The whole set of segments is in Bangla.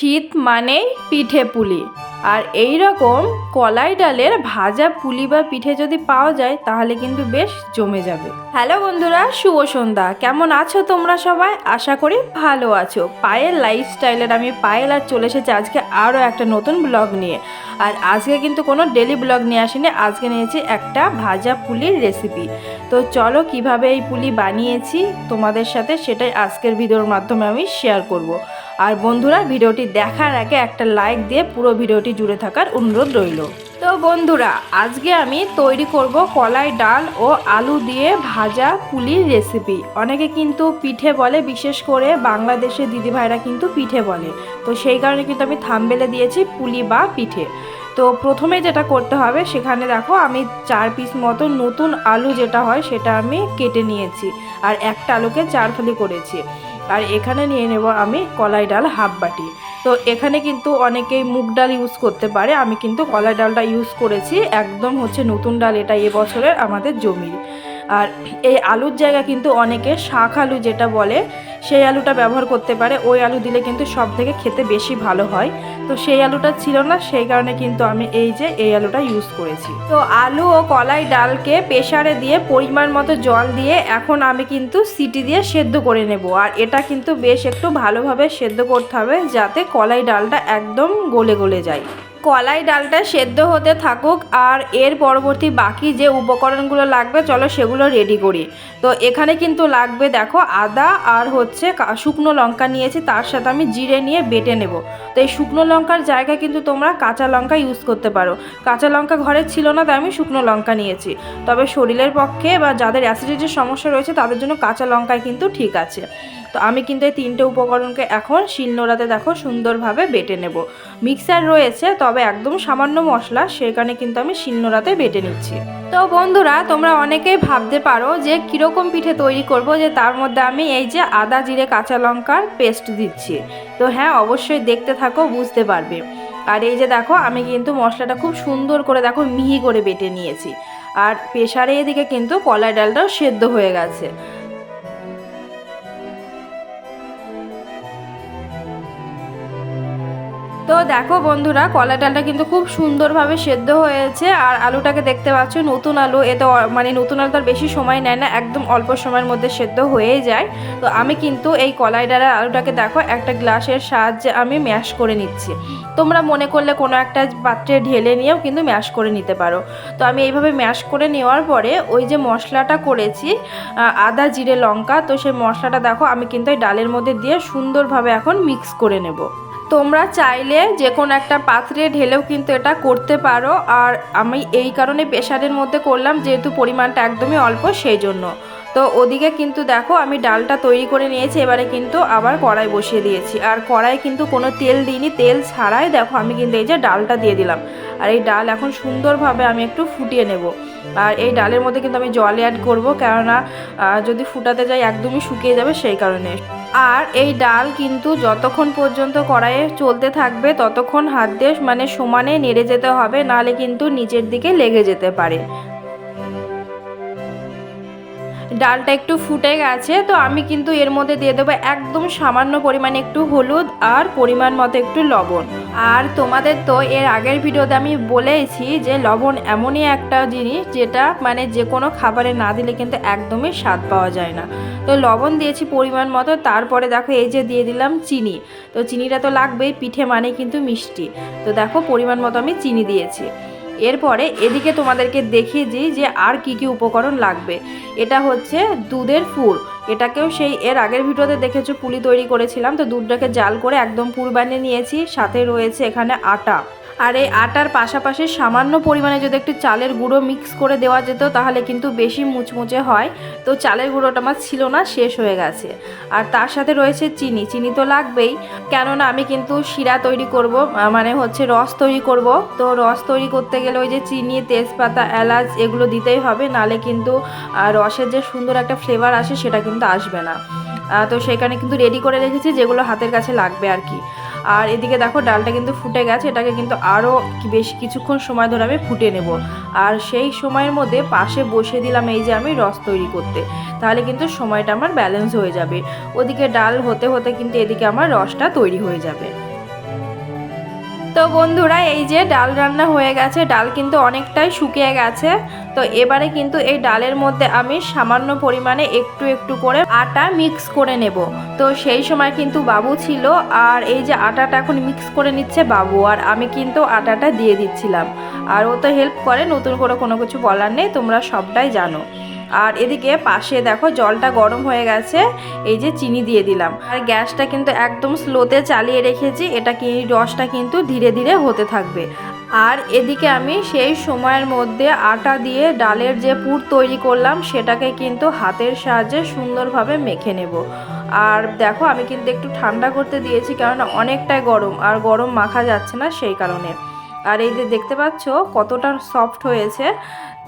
শীত মানেই পিঠে পুলি। আর এই রকম কলাই ডালের ভাজা পুলি বা পিঠে যদি পাওয়া যায়, তাহলে কিন্তু বেশ জমে যাবে। হ্যালো বন্ধুরা, শুভ সন্ধ্যা। কেমন আছো তোমরা সবাই? আশা করি ভালো আছো। পায়েল লাইফস্টাইলের আমি পায়েল আর চলে এসেছি আজকে আরও একটা নতুন ব্লগ নিয়ে। আর আজকে কিন্তু কোনো ডেলি ব্লগ নিয়ে আসিনি, আজকে নিয়েছি একটা ভাজা পুলির রেসিপি তো চলো কীভাবে এই পুলি বানিয়েছি, তোমাদের সাথে সেটাই আজকের ভিডিওর মাধ্যমে আমি শেয়ার করব। আর বন্ধুরা, ভিডিওটি দেখার আগে একটা লাইক দিয়ে পুরো ভিডিওটি জুড়ে থাকার অনুরোধ রইল। তো বন্ধুরা, আজকে আমি তৈরি করব কলাই ডাল ও আলু দিয়ে ভাজা পুলির রেসিপি অনেকে কিন্তু পিঠে বলে, বিশেষ করে বাংলাদেশের দিদিভাইরা কিন্তু পিঠে বলে। তো সেই কারণে কিন্তু আমি থামবেলে দিয়েছি পুলি বা পিঠে। তো প্রথমে যেটা করতে হবে, সেখানে দেখো আমি চার পিস মতো নতুন আলু যেটা হয়, সেটা আমি কেটে নিয়েছি। আর একটা আলুকে চার ফালি করেছি। আর এখানে নিয়ে নেব আমি কলাই ডাল হাফ বাটি। তো এখানে কিন্তু অনেকেই মুগ ডাল ইউজ করতে পারে। আমি কিন্তু কলাই ডালটা ইউজ করেছি। একদম হচ্ছে নতুন ডাল এটা এবছরের আমাদের জমির। আর এই আলুর জায়গা কিন্তু অনেকে শাক আলু যেটা বলে সেই আলুটা ব্যবহার করতে পারে। ওই আলু দিলে কিন্তু সব থেকে খেতে বেশি ভালো হয়। তো সেই আলুটা ছিল না, সেই কারণে কিন্তু আমি এই যে এই আলুটা ইউজ করেছি। তো আলু ও কলাই ডালকে প্রেসারে দিয়ে পরিমাণ মতো জল দিয়ে এখন আমি কিন্তু সিটি দিয়ে সেদ্ধ করে নেব। আর এটা কিন্তু বেশ একটু ভালোভাবে সেদ্ধ করতে হবে যাতে কলাই ডালটা একদম গলে গলে যায়। কলাই ডালটা সেদ্ধ হতে থাকুক আর এর পরবর্তী বাকি যে উপকরণগুলো লাগবে, চলো সেগুলো রেডি করি। তো এখানে কিন্তু লাগবে দেখো আদা আর হচ্ছে শুকনো লঙ্কা নিয়েছি, তার সাথে আমি জিরে নিয়ে বেটে নেব। তো এই শুকনো লঙ্কার জায়গায় কিন্তু তোমরা কাঁচা লঙ্কা ইউজ করতে পারো। কাঁচা লঙ্কা ঘরে ছিল না, তাই আমি শুকনো লঙ্কা নিয়েছি। তবে শরীরের পক্ষে বা যাদের অ্যাসিডিটির সমস্যা রয়েছে, তাদের জন্য কাঁচা লঙ্কায় কিন্তু ঠিক আছে। তো আমি কিন্তু এই তিনটে উপকরণকে এখন শিলনোড়াতে দেখো সুন্দরভাবে বেটে নেব। মিক্সার রয়েছে, তবে একদম সামান্য মশলা, সেখানে কিন্তু আমি শিলনোড়াতে বেটে নিচ্ছি। তো বন্ধুরা, তোমরা অনেকেই ভাবতে পারো যে কীরকম পিঠে তৈরি করব যে তার মধ্যে আমি এই যে আদা, জিরে, কাঁচা লঙ্কার পেস্ট দিচ্ছি। তো হ্যাঁ অবশ্যই দেখতে থাকো, বুঝতে পারবে। আর এই যে দেখো, আমি কিন্তু মশলাটা খুব সুন্দর করে দেখো মিহি করে বেটে নিয়েছি। আর প্রেশারে এদিকে কিন্তু কলাই ডালটাও সেদ্ধ হয়ে গেছে। তো দেখো বন্ধুরা, কলা ডালটা কিন্তু খুব সুন্দরভাবে সেদ্ধ হয়েছে আর আলুটাকে দেখতে পাচ্ছ, নতুন আলু। এ তো মানে নতুন আলু তার বেশি সময় নেয় না, একদম অল্প সময়ের মধ্যে সেদ্ধ হয়েই যায়। তো আমি কিন্তু এই কলাই ডালের আলুটাকে দেখো, একটা গ্লাসের সাহায্যে আমি ম্যাশ করে নিচ্ছি। তোমরা মনে করলে কোনো একটা পাত্রে ঢেলে নিয়েও কিন্তু ম্যাশ করে নিতে পারো। তো আমি এইভাবে ম্যাশ করে নেওয়ার পরে ওই যে মশলাটা করেছি আদা, জিরে, লঙ্কা, তো সেই মশলাটা দেখো, আমি কিন্তু এই ডালের মধ্যে দিয়ে সুন্দরভাবে এখন মিক্স করে নেব। তোমরা চাইলে যে কোনো একটা পাত্রে ঢেলেও কিন্তু এটা করতে পারো। আর আমি এই কারণে প্রেশারের মধ্যে করলাম, যেহেতু পরিমাণটা একদমই অল্প সেই জন্য তো ওদিকে কিন্তু দেখো, আমি ডালটা তৈরি করে নিয়েছি, এবারে কিন্তু আবার কড়াই বসিয়ে দিয়েছি। আর কড়াই কিন্তু কোনো তেল দিইনি, তেল ছাড়াই দেখো, আমি কিন্তু এই যে ডালটা দিয়ে দিলাম। আর এই ডাল এখন সুন্দরভাবে আমি একটু ফুটিয়ে নেব। আর এই ডালের মধ্যে কিন্তু আমি জল অ্যাড করব, কেননা যদি ফুটাতে যাই একদমই শুকিয়ে যাবে সেই কারণে। আর এই ডাল কিন্তু যতক্ষণ পর্যন্ত কড়াইয়ে চলতে থাকবে, ততক্ষণ হাত দিয়ে মানে সমানে নেড়ে যেতে হবে, নাহলে কিন্তু নিচের দিকে লেগে যেতে পারে। ডালটা একটু ফুটে গেছে, তো আমি কিন্তু এর মধ্যে দিয়ে দেবো একদম সামান্য পরিমাণে একটু হলুদ আর পরিমাণ মতো একটু লবণ। আর তোমাদের তো এর আগের ভিডিওতে আমি বলেইছি যে লবণ এমনই একটা জিনিস যেটা মানে যে কোনো খাবারে না দিলে কিন্তু একদমই স্বাদ পাওয়া যায় না। তো লবণ দিয়েছি পরিমাণ মতো, তারপরে দেখো এই যে দিয়ে দিলাম চিনি। তো চিনিটা তো লাগবেই, পিঠে মানে কিন্তু মিষ্টি। তো দেখো পরিমাণ মতো আমি চিনি দিয়েছি। এরপরে এদিকে তোমাদেরকে দেখিয়ে দিই যে আর কি কি উপকরণ লাগবে। এটা হচ্ছে দুধের ফুল। এটাকেও সেই এর আগের ভিডিওতে দেখেছ, পুলি তৈরি করেছিলাম। তো দুধটাকে জাল করে একদম পুর বানিয়ে নিয়েছি। সাথে রয়েছে এখানে আটা। আর এই আটার পাশাপাশি সামান্য পরিমাণে যদি একটু চালের গুঁড়ো মিক্স করে দেওয়া যেত, তাহলে কিন্তু বেশি মুচমুচে হয়। তো চালের গুঁড়োটা আমার ছিল না, শেষ হয়ে গেছে। আর তার সাথে রয়েছে চিনি। চিনি তো লাগবেই। কেননা আমি কিন্তু শিরা তৈরি করব মানে হচ্ছে রস তৈরি করব। তো রস তৈরি করতে গেলে ওই যে চিনি, তেজপাতা, এলাচ এগুলো দিতেই হবে। নালে কিন্তু রসের যে সুন্দর একটা ফ্লেভার আসে, সেটা কিন্তু আসবে না। তো সেখানে কিন্তু রেডি করে রেখেছি, যেগুলো হাতের কাছে লাগবে আর কি। আর এদিকে দেখো ডালটা কিন্তু ফুটে গেছে, এটাকে কিন্তু আরও বেশ কিছুক্ষণ সময় ধরে আমি ফুটে নেব। আর সেই সময়ের মধ্যে পাশে বসে দিলাম এই যে আমি রস তৈরি করতে। তাহলে কিন্তু সময়টা আমার ব্যালেন্স হয়ে যাবে। ওদিকে ডাল হতে হতে কিন্তু এদিকে আমার রসটা তৈরি হয়ে যাবে। তো বন্ধুরা, এই যে ডাল রান্না হয়ে গেছে, ডাল কিন্তু অনেকটাই শুকিয়ে গেছে। তো এবারে কিন্তু এই ডালের মধ্যে আমি সামান্য পরিমাণে একটু একটু করে আটা মিক্স করে নেব। তো সেই সময় কিন্তু বাবু ছিল, আর এই যে আটাটা এখন মিক্স করে নিচ্ছে বাবু, আর আমি কিন্তু আটাটা দিয়ে দিচ্ছিলাম। আর ও তো হেল্প করে, নতুন করে কোনো কিছু বলার নেই, তোমরা সবটাই জানো। আর এদিকে পাশে দেখো জলটা গরম হয়ে গেছে, এই যে চিনি দিয়ে দিলাম। আর গ্যাসটা কিন্তু একদম স্লোতে চালিয়ে রেখেছি, এটা কি রসটা কিন্তু ধীরে ধীরে হতে থাকবে। আর এদিকে আমি সেই সময়ের মধ্যে আটা দিয়ে ডালের যে পুর তৈরি করলাম, সেটাকে কিন্তু হাতের সাহায্যে সুন্দরভাবে মেখে নেব। আর দেখো, আমি কিন্তু একটু ঠান্ডা করতে দিয়েছি কারণ অনেকটাই গরম, আর গরম মাখা যাচ্ছে না সেই কারণে। আর এই যে দেখতে পাচ্ছ, কতটা সফট হয়েছে।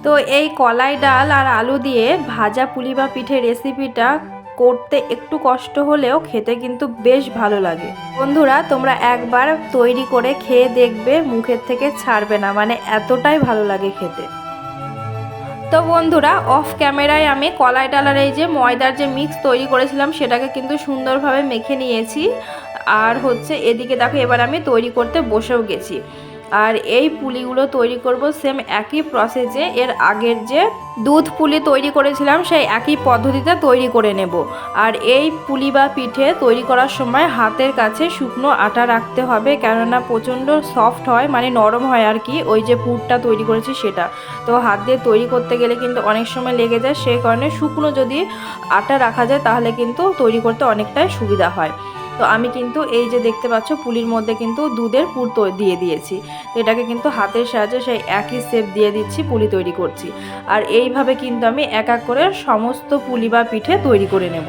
তো এই কলাই ডাল আর আলু দিয়ে ভাজা পুলি বা পিঠে রেসিপিটা করতে একটু কষ্ট হলেও খেতে কিন্তু বেশ ভালো লাগে। বন্ধুরা, তোমরা একবার তৈরি করে খেয়ে দেখবে, মুখের থেকে ছাড়বে না মানে এতটাই ভালো লাগে খেতে। তো বন্ধুরা অফ ক্যামেরায় আমি কলাই ডালার এই যে ময়দার যে মিক্স তৈরি করেছিলাম, সেটাকে কিন্তু সুন্দরভাবে মেখে নিয়েছি। আর হচ্ছে এদিকে দেখো, এবার আমি তৈরি করতে বসেও গেছি। আর এই পুলিগুলো তৈরি করব সেম একই প্রসেসে এর আগের যে দুধ পুলি তৈরি করেছিলাম, সেই একই পদ্ধতিতে তৈরি করে নেব। আর এই পুলি বা পিঠে তৈরি করার সময় হাতের কাছে শুকনো আটা রাখতে হবে, কেননা প্রচণ্ড সফট হয় মানে নরম হয় আর কি, ওই যে পুরটা তৈরি করেছি সেটা। তো হাত দিয়ে তৈরি করতে গেলে কিন্তু অনেক সময় লেগে যায় সেই কারণে শুকনো যদি আটা রাখা যায়, তাহলে কিন্তু তৈরি করতে অনেকটাই সুবিধা হয়। তো আমি কিন্তু এই যে দেখতে পাচ্ছ, পুলির মধ্যে কিন্তু দুধের পুর দিয়ে দিয়েছি। তো এটাকে কিন্তু হাতের সাহায্যে সেই একই সেপ দিয়ে দিচ্ছি, পুলি তৈরি করছি। আর এইভাবে কিন্তু আমি এক এক করে সমস্ত পুলি বা পিঠে তৈরি করে নেব।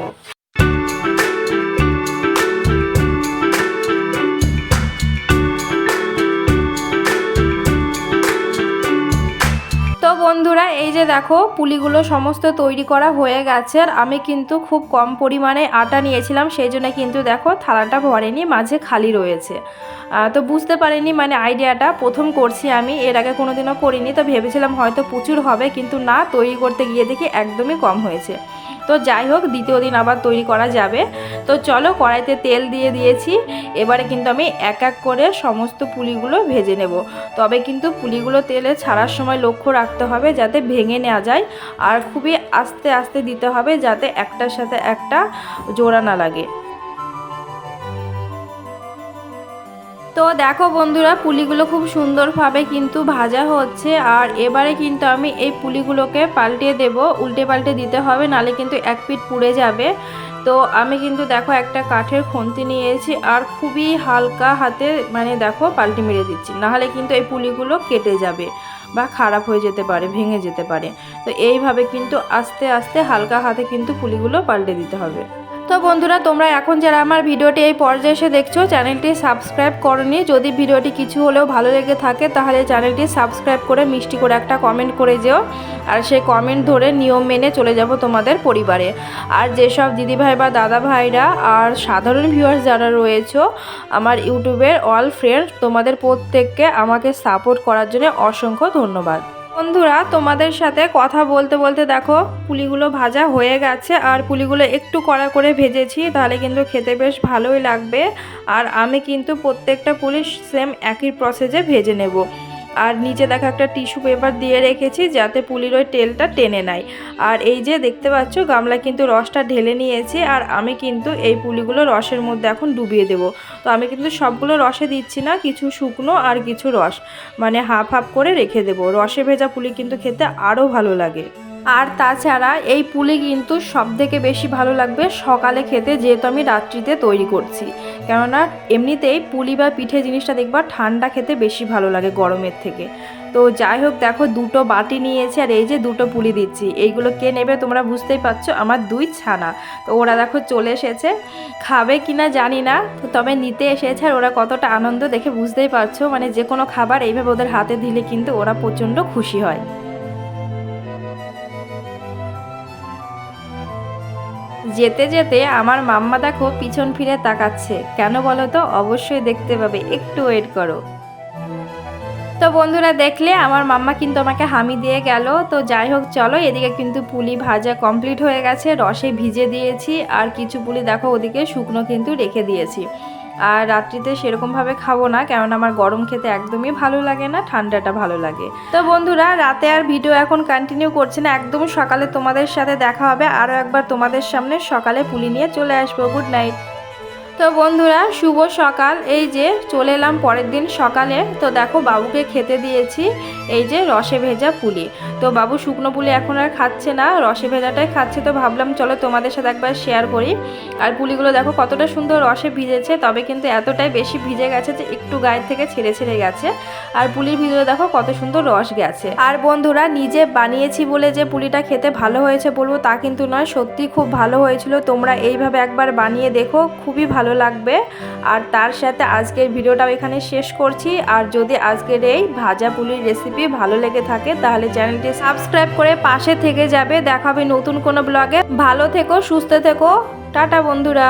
বন্ধুরা, এই যে দেখো, পুলিগুলো সমস্ত তৈরি করা হয়ে গেছে, আর আমি কিন্তু খুব কম পরিমাণে আটা নিয়েছিলাম, সেই জন্য কিন্তু দেখো, থালাটা ভরেনি, মাঝে খালি রয়েছে। তো বুঝতে পারিনি মানে আইডিয়াটা, প্রথম করছি আমি, এর আগে কোনোদিনও করিনি, তো ভেবেছিলাম হয়তো প্রচুর হবে, কিন্তু না, তৈরি করতে গিয়ে দেখি একদমই কম হয়েছে। তো যাই হোক, দ্বিতীয় দিন আবার তৈরি করা যাবে। তো চলো কড়াইতে তেল দিয়ে দিয়েছি। এবারে কিন্তু আমি এক এক করে সমস্ত পুলিগুলো ভেজে নেব। তবে কিন্তু পুলিগুলো তেলে ছাড়ার সময় লক্ষ্য রাখতে হবে যাতে ভেঙে নেওয়া যায় আর খুবই আস্তে আস্তে দিতে হবে যাতে একটার সাথে একটা জোড়া না লাগে। তো দেখো বন্ধুরা, পুলিগুলো খুব সুন্দরভাবে কিন্তু ভাজা হচ্ছে, আর এবারে কিন্তু আমি এই পুলিগুলোকে পাল্টিয়ে দেব। উল্টে পাল্টে দিতে হবে, নালে কিন্তু এক পিঠ পুড়ে যাবে। তো আমি কিন্তু দেখো একটা কাঠের খুন্তি নিয়েছি, আর খুবই হালকা হাতে মানে দেখো পাল্টে মেরে দিচ্ছি, নাহলে কিন্তু এই পুলিগুলো কেটে যাবে বা খারাপ হয়ে যেতে পারে, ভেঙে যেতে পারে। তো এইভাবে কিন্তু আস্তে আস্তে হালকা হাতে কিন্তু পুলিগুলো পাল্টে দিতে হবে। তো বন্ধুরা, তোমরা এখন যারা আমার ভিডিওটি এই পর্যায়ে এসে দেখছ, চ্যানেলটি সাবস্ক্রাইব করনি। যদি ভিডিওটি কিছু হলেও ভালো লেগে থাকে, তাহলে চ্যানেলটি সাবস্ক্রাইব করে মিষ্টি করে একটা কমেন্ট করে যেও। আর সেই কমেন্ট ধরে নিয়ম মেনে চলে যাব তোমাদের পরিবারে। আর যেসব দিদিভাই বা দাদা ভাইরা আর সাধারণ ভিউয়ার্স যারা রয়েছে, আমার ইউটিউবের অল ফ্রেন্ডস তোমাদের প্রত্যেককে আমাকে সাপোর্ট করার জন্য অসংখ্য ধন্যবাদ। বন্ধুরা, তোমাদের সাথে কথা বলতে বলতে দেখো, পুলিগুলো ভাজা হয়ে গেছে, আর পুলিগুলো একটু কড়া করে ভেজেছি, তাহলে কিন্তু খেতে বেশ ভালোই লাগবে। আর আমি কিন্তু প্রত্যেকটা পুলি সেম একই প্রসেসে ভেজে নেব। আর নিচে দেখো একটা টিস্যু পেপার দিয়ে রেখেছি যাতে পুলির ওই তেলটা টেনে নেয়। আর এই যে দেখতে পাচ্ছ, গামলা কিন্তু রসটা ঢেলে নিয়েছে আর আমি কিন্তু এই পুলিগুলো রসের মধ্যে এখন ডুবিয়ে দেব। তো আমি কিন্তু সবগুলো রসে দিচ্ছি না, কিছু শুকনো আর কিছু রস। মানে হাফ হাফ করে রেখে দেব। রসে ভেজা পুলি কিন্তু খেতে আরও ভালো লাগে। আর তাছাড়া এই পুলি কিন্তু সব থেকে বেশি ভালো লাগবে সকালে খেতে, যেহেতু আমি রাত্রিতে তৈরি করছি। কেননা এমনিতেই পুলি বা পিঠে জিনিসটা দেখবা ঠান্ডা খেতে বেশি ভালো লাগে গরমের থেকে। তো যাই হোক, দেখো দুটো বাটি নিয়েছি আর এই যে দুটো পুলি দিচ্ছি। এইগুলো কে নেবে তোমরা বুঝতেই পারছ? আমার দুই ছানা। তো ওরা দেখো চলে এসেছে। খাবে কিনা জানি না তো তবে নিতে এসেছে আর ওরা কতটা আনন্দ দেখে বুঝতেই পারছ। মানে যে কোনো খাবার এইভাবে ওদের হাতে দিলে কিন্তু ওরা প্রচণ্ড খুশি হয়। যেতে যেতে আমার মাম্মা দেখো পিছন ফিরে তাকাচ্ছে। কেন বলো তো? অবশ্যই দেখতে পাবে। একটু ওয়েট করো। তো বন্ধুরা দেখলে আমার মাম্মা কিন্তু আমাকে হামি দিয়ে গেল। তো যাই হোক, চলো এদিকে কিন্তু পুলি ভাজা কমপ্লিট হয়ে গেছে। রসে ভিজে দিয়েছি। আর কিছু পুলি দেখো ওদিকে শুকনো কিন্তু রেখে দিয়েছি। আর রাত্রিতে সেরকমভাবে খাব না, কেননা আমার গরম খেতে একদমই ভালো লাগে না, ঠান্ডাটা ভালো লাগে। তো বন্ধুরা, রাতে আর ভিডিও এখন কন্টিনিউ করছে না, একদম সকালে তোমাদের সাথে দেখা হবে, আরও একবার তোমাদের সামনে সকালে পুলি নিয়ে চলে আসব। গুড নাইট তো বন্ধুরা, শুভ সকাল। এই যে চলে এলাম পরের দিন সকালে। তো দেখো, বাবুকে খেতে দিয়েছি এই যে রসে ভেজা পুলি। তো বাবু শুকনো পুলি এখন আর খাচ্ছে না, রসে ভেজাটাই খাচ্ছে। তো ভাবলাম, চলো তোমাদের সাথে একবার শেয়ার করি। আর পুলিগুলো দেখো, কতটা সুন্দর রসে ভিজেছে, তবে কিন্তু এতটাই বেশি ভিজে গেছে যে একটু গায়ের থেকে ছেড়ে ছেড়ে গেছে। আর পুলির ভিতরে দেখো, কত সুন্দর রস গেছে। আর বন্ধুরা, নিজে বানিয়েছি বলে যে পুলিটা খেতে ভালো হয়েছে বলব, তা কিন্তু নয়। সত্যি খুব ভালো হয়েছিল। তোমরা এইভাবে একবার বানিয়ে দেখো, খুবই ভালো লাগবে। আর তার সাথে আজকের ভিডিওটাও এখানে শেষ করছি। আর যদি আজকের এই ভাজা পুলির রেসিপি ভালো লেগে থাকে, তাহলে চ্যানেলটি সাবস্ক্রাইব করে পাশে থেকে যাবে। দেখাবে নতুন কোনো ব্লগে ভালো থেকো, সুস্থ থেকো। টাটা বন্ধুরা।